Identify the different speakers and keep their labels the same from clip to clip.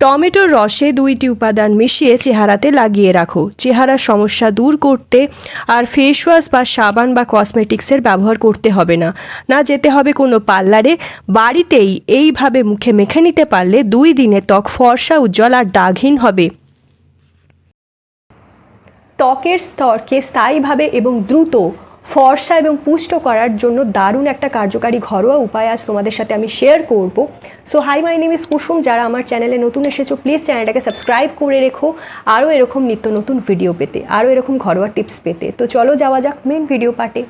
Speaker 1: টমেটোর রসে দুইটি উপাদান মিশিয়ে চেহারাতে লাগিয়ে রাখো। চেহারার সমস্যা দূর করতে আর ফেস ওয়াশ বা সাবান বা কসমেটিক্সের ব্যবহার করতে হবে না। না যেতে হবে কোনো পার্লারে। বাড়িতেই এইভাবে মুখে মেখে নিতে পারলে দুই দিনে ত্বক ফর্সা, উজ্জ্বল আর দাগহীন হবে। ত্বকের স্তরকে স্থায়ীভাবে এবং দ্রুত ফর্সা এবং পুষ্ট করার জন্য দারুণ একটা কার্যকারী ঘরোয়া উপায় আজ তোমাদের সাথে আমি শেয়ার করব। So hi my name is Kusum যারা আমার চ্যানেলে নতুন এসেছ প্লিজ চ্যানেলটাকে সাবস্ক্রাইব করে রেখো। আরও এরকম নিত্য নতুন ভিডিও পেতে, আরও এরকম ঘরোয়া টিপস পেতে। তো চলো যাওয়া যাক মেন ভিডিও পার্টে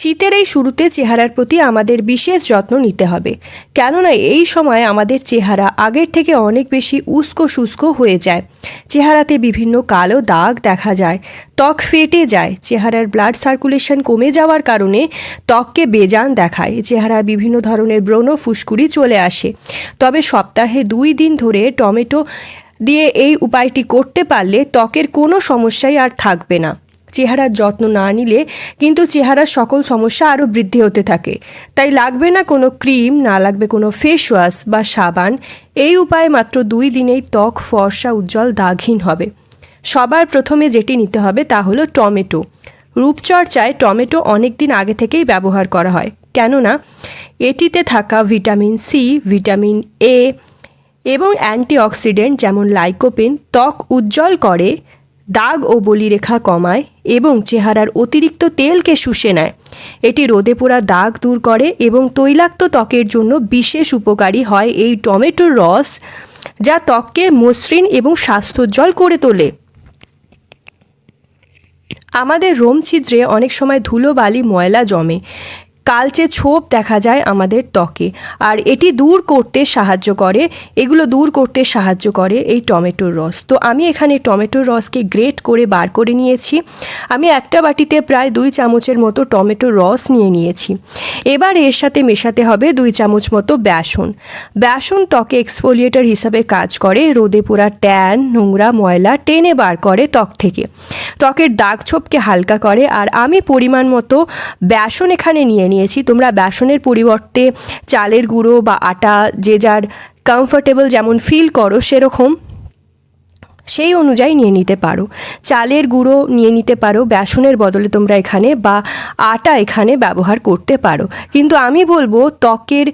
Speaker 1: শীতের এই শুরুতে চেহারার প্রতি আমাদের বিশেষ যত্ন নিতে হবে। কেননা এই সময় আমাদের চেহারা আগের থেকে অনেক বেশি উস্কো শুষ্ক হয়ে যায়। চেহারাতে বিভিন্ন কালো দাগ দেখা যায়, ত্বক ফেটে যায়, চেহারার ব্লাড সার্কুলেশন কমে যাওয়ার কারণে ত্বককে বেজান দেখায় চেহারা বিভিন্ন ধরনের ব্রণ ফুসকুড়ি চলে আসে। তবে সপ্তাহে দুই দিন ধরে টমেটো দিয়ে এই উপায়টি করতে পারলে ত্বকের কোনো সমস্যাই আর থাকবে না। চেহারার যত্ন না নিলে কিন্তু চেহারার সকল সমস্যা আরও বৃদ্ধি হতে থাকে। তাই লাগবে না কোনো ক্রিম, না লাগবে কোনো ফেস ওয়াশ বা সাবান। এই উপায়ে মাত্র দুই দিনেই ত্বক, ফর্সা, উজ্জ্বল, দাগহীন হবে। সবার প্রথমে যেটি নিতে হবে তা হলো টমেটো। রূপচর্চায় টমেটো অনেক দিন আগে থেকেই ব্যবহার করা হয়। কেননা এটিতে থাকা ভিটামিন সি ভিটামিন এ এবং অ্যান্টিঅক্সিডেন্ট যেমন লাইকোপিন ত্বক উজ্জ্বল করে দাগ ও বলিরেখা কমায় এবং চেহারার অতিরিক্ত তেলকে শুষে নেয়। এটি রোদে পোড়া দাগ দূর করে এবং তৈলাক্ত ত্বকের জন্য বিশেষ উপকারী হয় এই টমেটোর রস, যা ত্বককে মসৃণ এবং স্বাস্থ্যোজ্জ্বল করে তোলে। আমাদের রোম ছিদ্রে অনেক সময় ধুলো বালি ময়লা জমে। কালচে ছোপ দেখা যায় আমাদের ত্বকে। আর এটি দূর করতে সাহায্য করে, এগুলো দূর করতে সাহায্য করে এই টমেটোর রস। তো আমি এখানে টমেটোর রসকে গ্রেট করে বার করে নিয়েছি। আমি একটা বাটিতে প্রায় দুই চামচের মতো টমেটোর রস নিয়ে নিয়েছি। এবার এর সাথে মেশাতে হবে দুই চামচ মতো বেসন। বেসন ত্বকে এক্সফোলিয়েটার হিসাবে কাজ করে, রোদে পোড়া ট্যান, নোংরা ময়লা টেনে বার করে ত্বক থেকে। ত্বকের দাগ ছোপকে হালকা করে, আর আমি পরিমাণ মতো বেসন এখানে নিয়ে নিয়েছি। তোমরা বেসনের পরিবর্তে চালের গুঁড়ো বা আটা, যে যার কমফোর্টেবল যেমন ফিল করো সেরকম, সেই অনুযায়ী নিয়ে নিতে পারো। চালের গুঁড়ো নিয়ে নিতে পারো, বেসনের বদলে তোমরা এখানে বা আটা এখানে ব্যবহার করতে পারো। কিন্তু আমি বলব ত্বকের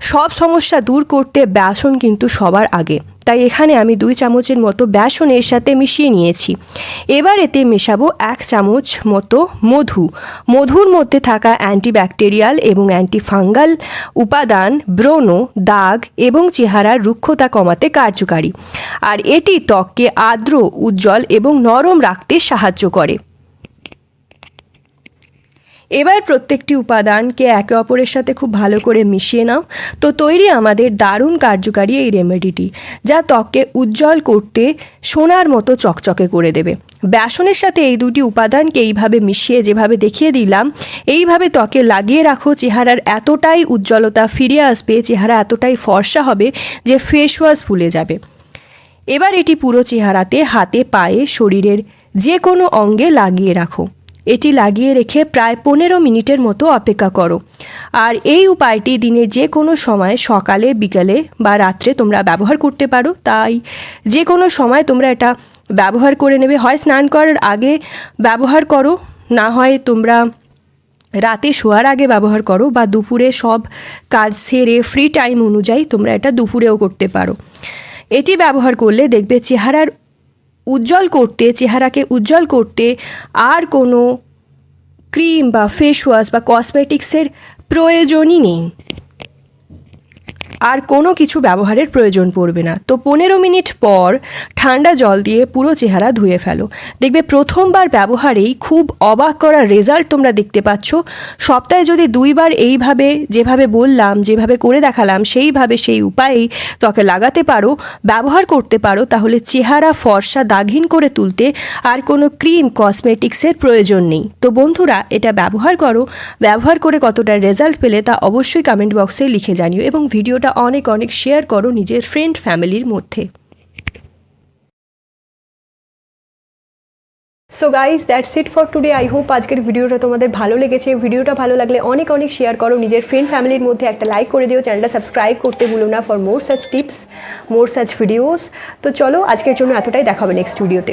Speaker 1: সব সমস্যা দূর করতে বেসন কিন্তু সবার আগে। তাই এখানে আমি দুই চামচের মতো বেসন এর সাথে মিশিয়ে নিয়েছি। এবার এতে মেশাবো এক চামচ মতো মধু। মধুর মধ্যে থাকা অ্যান্টিব্যাকটেরিয়াল এবং অ্যান্টিফাঙ্গাল উপাদান, ব্রণ, দাগ এবং চেহারার রুক্ষতা কমাতে কার্যকারী। আর এটি ত্বককে আর্দ্র, উজ্জ্বল এবং নরম রাখতে সাহায্য করে। এবার প্রত্যেকটি উপাদানকে একে অপরের সাথে খুব ভালো করে মিশিয়ে নাও। তো তৈরি আমাদের দারুণ কার্যকারী এই রেমেডিটি যা ত্বককে উজ্জ্বল করতে সোনার মতো চকচকে করে দেবে। বেসনের সাথে এই দুটি উপাদানকে এইভাবে মিশিয়ে যেভাবে দেখিয়ে দিলাম, এইভাবে ত্বকে লাগিয়ে রাখো, চেহারার এতটাই উজ্জ্বলতা ফিরে আসবে, চেহারা এতটাই ফর্সা হবে যে ফেস ওয়াশ ভুলে যাবে। এবার এটি পুরো চেহারাতে হাতে, পায়ে, শরীরের যে কোনো অঙ্গে লাগিয়ে রাখো। এটি লাগিয়ে রেখে প্রায় পনেরো মিনিটের মতো অপেক্ষা করো। আর এই উপায়টি দিনের যে কোনো সময় সকালে, বিকালে বা রাত্রে তোমরা ব্যবহার করতে পারো। তাই যে কোনো সময় তোমরা এটা ব্যবহার করে নেবে। হয় স্নান করার আগে ব্যবহার করো, না হয় তোমরা রাতে শোয়ার আগে ব্যবহার করো বা দুপুরে সব কাজ সেরে ফ্রি টাইম অনুযায়ী তোমরা এটা দুপুরেও করতে পারো। এটি ব্যবহার করলে দেখবে চেহারার উজ্জ্বল করতে, চেহারাকে উজ্জ্বল করতে আর কোনো ক্রিম বা ফেস ওয়াশ বা কসমেটিক্সের প্রয়োজনই নেই। আর কোনো কিছু ব্যবহারের প্রয়োজন পড়বে না। তো পনেরো মিনিট পর ঠান্ডা জল দিয়ে পুরো চেহারা ধুয়ে ফেলো। দেখবে প্রথমবার ব্যবহারেই খুব অবাক করার রেজাল্ট তোমরা দেখতে পাচ্ছ। সপ্তাহে যদি দুইবার এইভাবে, যেভাবে বললাম, যেভাবে করে দেখালাম, সেইভাবে সেই উপায়েই ত্বকে লাগাতে পারো, ব্যবহার করতে পারো, তাহলে চেহারা ফর্সা দাগহীন করে তুলতে আর কোনো ক্রিম কসমেটিক্সের প্রয়োজন নেই। তো বন্ধুরা, এটা ব্যবহার করো। ব্যবহার করে কতটা রেজাল্ট পেলে তা অবশ্যই কমেন্ট বক্সে লিখে জানিও এবং ভিডিওটা অনেক অনেক শেয়ার করো নিজের ফ্রেন্ড ফ্যামিলির মধ্যে। So guys that's it for today I hope আজকের ভিডিওটা তোমাদের ভালো লেগেছে। ভিডিওটা ভালো লাগলে অনেক অনেক শেয়ার করো নিজের ফ্রেন্ড ফ্যামিলির মধ্যে। একটা লাইক করে দিও চ্যানেলটা সাবস্ক্রাইব করতে ভুলো না for more such tips more such videos তো চলো, আজকের জন্য এতটাই। দেখাবে নেক্সট ভিডিওতে